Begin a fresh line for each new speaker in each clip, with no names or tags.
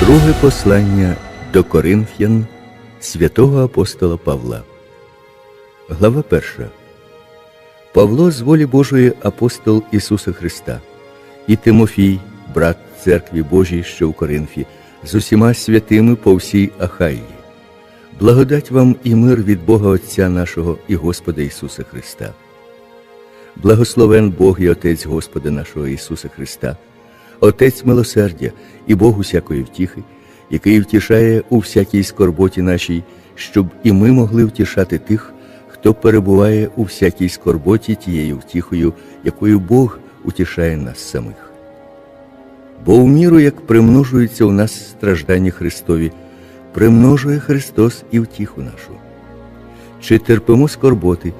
Друге послання до Коринфян святого апостола Павла. Глава перша. Павло з волі Божої апостол Ісуса Христа і Тимофій, брат церкві Божій, що в Коринфі, з усіма святими по всій Ахаї. Благодать вам і мир від Бога Отця нашого і Господа Ісуса Христа. Благословен Бог і Отець Господа нашого Ісуса Христа, Отець милосердя і Бог усякої втіхи, який втішає у всякій скорботі нашій, щоб і ми могли втішати тих, хто перебуває у всякій скорботі тією втіхою, якою Бог утішає нас самих. Бо в міру, як примножуються у нас страждання Христові, примножує Христос і втіху нашу. Чи терпимо скорботи?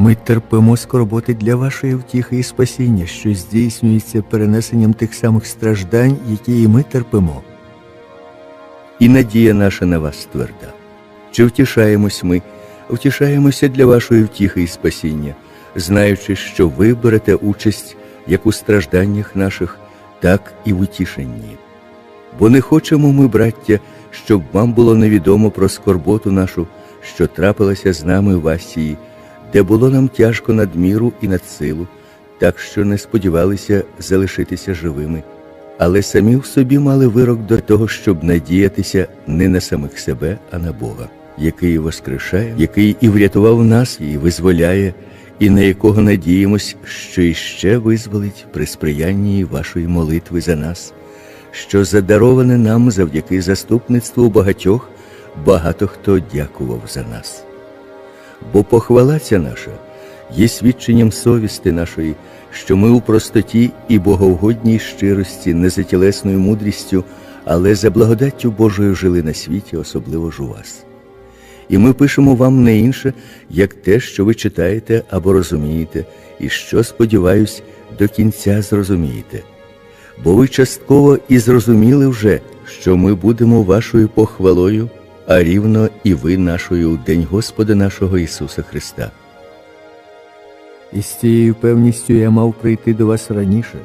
Ми терпимо скорботи для вашої втіхи і спасіння, що здійснюється перенесенням тих самих страждань, які і ми терпимо. І надія наша на вас тверда. Чи втішаємось ми, втішаємося для вашої втіхи і спасіння, знаючи, що ви берете участь як у стражданнях наших, так і в утішенні. Бо не хочемо ми, браття, щоб вам було невідомо про скорботу нашу, що трапилася з нами в Асії, де було нам тяжко надміру і над силу, так що не сподівалися залишитися живими, але самі в собі мали вирок до того, щоб надіятися не на самих себе, а на Бога, який воскрешає, який і врятував нас, і визволяє, і на якого надіємось, що іще визволить при сприянні вашої молитви за нас, що задароване нам завдяки заступництву багатьох, багато хто дякував за нас. Бо похвала ця наша є свідченням совісти нашої, що ми у простоті і боговгодній щирості, не за тілесною мудрістю, але за благодаттю Божою жили на світі, особливо ж у вас. І ми пишемо вам не інше, як те, що ви читаєте або розумієте, і що, сподіваюсь, до кінця зрозумієте. Бо ви частково і зрозуміли вже, що ми будемо вашою похвалою, а рівно і ви нашою у День Господа нашого Ісуса Христа. І з цією певністю я мав прийти до вас раніше,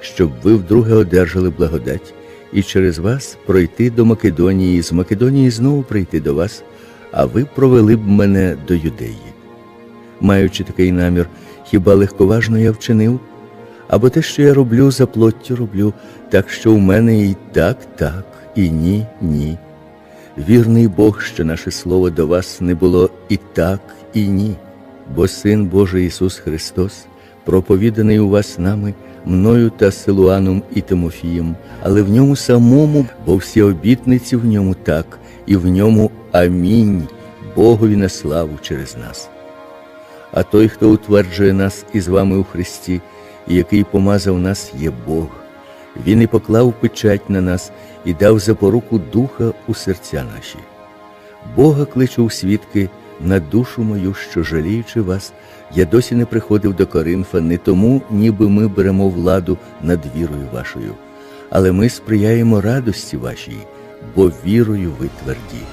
щоб ви вдруге одержали благодать, і через вас пройти до Македонії, з Македонії знову прийти до вас, а ви провели б мене до юдеї. Маючи такий намір, хіба легковажно я вчинив? Або те, що я роблю, за плоттю роблю, так що в мене і так, так, і ні, ні. Вірний Бог, що наше слово до вас не було і так, і ні, бо Син Божий Ісус Христос, проповіданий у вас нами, мною та Силуаном і Тимофієм, але в ньому самому, бо всі обітниці в ньому так, і в ньому амінь, Богові на славу через нас. А той, хто утверджує нас із вами у Христі, і який помазав нас, є Бог. Він і поклав печать на нас і дав запоруку духа у серця наші. Бога кличу у свідки на душу мою, що жаліючи вас, я досі не приходив до Коринфа не тому, ніби ми беремо владу над вірою вашою, але ми сприяємо радості вашій, бо вірою ви тверді.